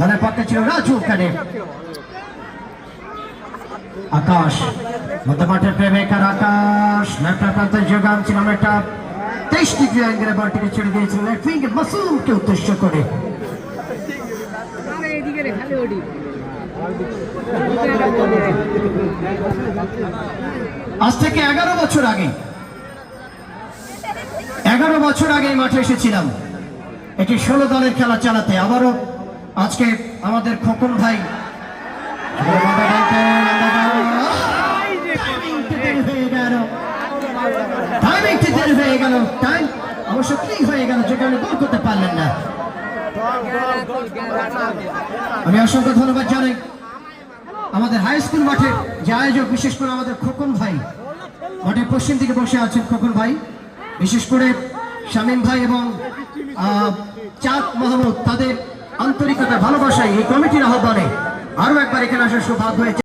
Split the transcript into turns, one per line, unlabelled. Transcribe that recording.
দলের পক্ষে ছিল রাজু ওখানে আকাশ মধ্যমাঠের প্রেমিকার আকাশ লেফটার প্রান্তে যোগান ছিল একটা তেইশ ডিগ্রি অ্যাঙ্গেলে বলটিকে ছেড়ে দিয়েছিল মাসুমকে উদ্দেশ্য করে। আজ থেকে এগারো বছর আগে, এগারো বছর আগে মাঠে এসেছিলাম। এটি ষোলো দলের খেলা চালাতে। আবারও আজকে আমাদের খোকন ভাই। হয়ে গেল। টাইম অবশ্য ক্লিক হয়ে গেল যেখানে করতে পারলেন না। আমি অসংখ্য ধন্যবাদ জানাই। আমাদের হাই স্কুল মাঠে যে আয়োজক, বিশেষ করে আমাদের খোকন ভাই, মাঠের পশ্চিম দিকে বসে আছেন খোকন ভাই। বিশেষ করে শামীম ভাই এবং চাঁদ মাহমুদ তাদের আন্তরিকতা, ভালোবাসায় এই কমিটির আহ্বানে আরও একবার এখানে আসার সৌভাগ্য হয়েছে।